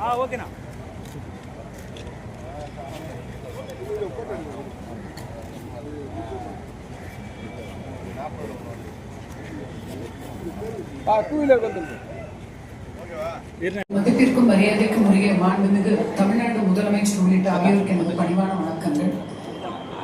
ஆ ஓகேண்ணா மதிப்பிற்கும் மரியாதைக்கும் உரிய மாண்புமிகு தமிழ்நாடு முதலமைச்சர் உள்ளிட்ட ஆகியோருக்கு எனது பணிவான வணக்கங்கள்.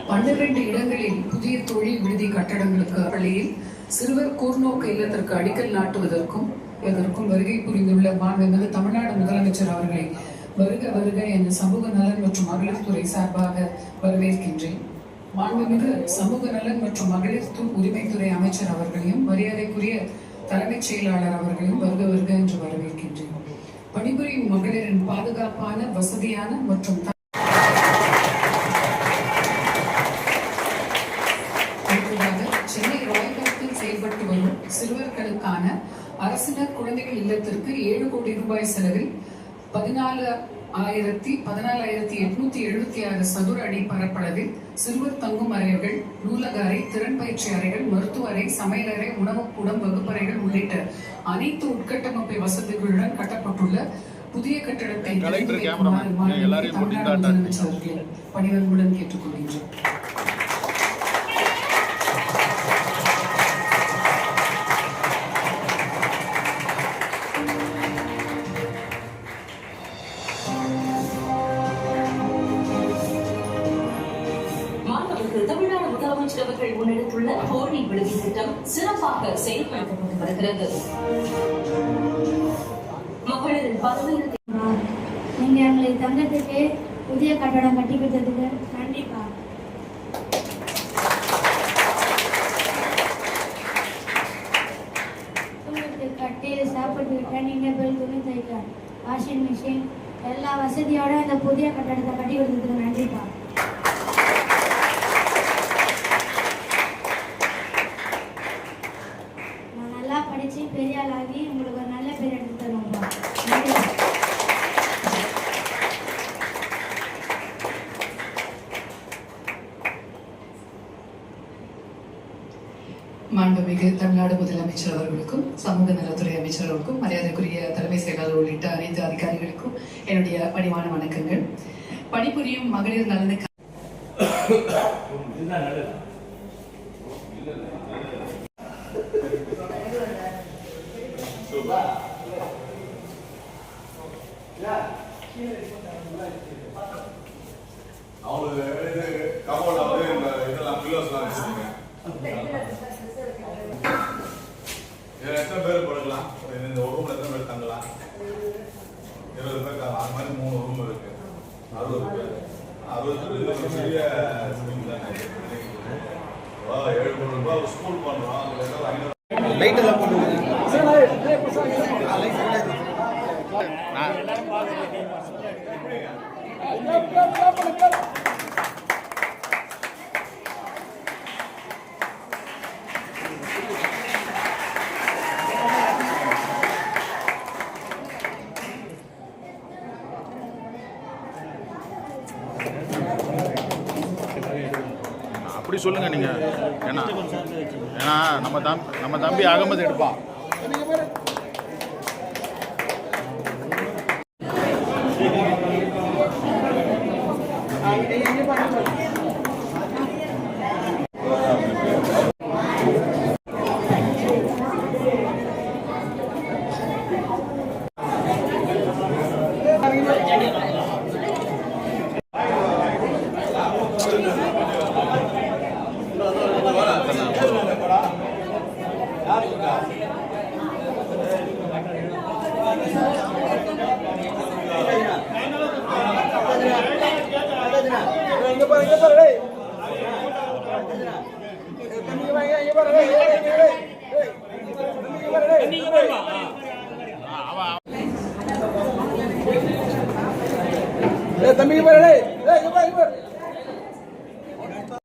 பன்னிரண்டு இடங்களில் புதிய தொழில் விடுதி கட்டடங்களுக்கு பள்ளியில் சிறுவர் கூர்நோக்கு இல்லத்திற்கு அடிக்கல் நாட்டுவதற்கும் இதற்கும் வருகை புரிந்துள்ள மாண்புமிகு தமிழ்நாடு முதலமைச்சர் அவர்களை வருக வருக என சமூக நலன் மற்றும் மகளிர் துறை சார்பாக வரவேற்கின்றேன். மாண்புமிகு சமூக நலன் மற்றும் மகளிர் து- உரிமைத்துறை அமைச்சர் அவர்களையும் மரியாதைக்குரிய தலைமைச் செயலாளர் அவர்களையும் வருக வருக என்று வரவேற்கின்றேன். பணிபுரியும் மகளிரின் பாதுகாப்பான வசதியான மற்றும் அரசினர் குழந்தைகள் இல்லத்திற்கு ஏழு கோடி ரூபாய் செலவில் பதினாலு ஆயிரத்தி பதினாலாயிரத்தி எட்நூத்தி எழுபத்தி ஆறு சதுர அடி பரப்பளவில் சிறுவர் தங்கும் அறைகள் நூலக அறை திறன் பயிற்சி அறைகள் மருத்துவ அறை சமையலறை உணவுக்கூடம் வகுப்பறைகள் உள்ளிட்ட அனைத்து உட்கட்டமைப்பு வசதிகளுடன் கட்டப்பட்டுள்ள புதிய கட்டடத்தை திறந்து கலெக்டர் அமைச்சர் அவர்கள் முன்னெடுத்துள்ள போர்வை விடுதி திட்டம் சிறப்பாக செயல்படுத்தப்பட்டு வருகிறது. மகளிரின் பல்வேறு நீங்க எங்களை தங்கத்துக்கு புதிய கட்டடம் கட்டி கொடுத்ததுக்கு கண்டிப்பா உங்களுக்கு கட்டி சாப்பிட்டு விட்டா நீங்க போய் துணி தைக்கலாம் வாஷிங் மிஷின் எல்லா வசதியோட இந்த புதிய கட்டடத்தை கட்டி கொடுத்ததுக்கு நன்றிப்பா மாண்புமிகு தமிழ்நாடு முதலமைச்சர் அவர்களுக்கும் சமூக நலத்துறை அமைச்சர் அவர்களுக்கும் மரியாதைக்குரிய தலைமை செயலாளர் உள்ளிட்ட அனைத்து அதிகாரிகளுக்கும் என்னுடைய பணிவான வணக்கங்கள். பணிபுரியும் மகளிர் நலனுக்கு அவங்களுக்கு இதெல்லாம் பில்லோஸ்லாம் வச்சிருக்கீங்க. அறுபது பேர் அறுபது பேர் இது ஒரு பெரிய ஏழு கோடி ரூபாய். எப்படி சொல்லுங்க நீங்க ஏன்னா ஏன்னா நம்ம தம் நம்ம தம்பி அகமது எடுப்பான் you. Olha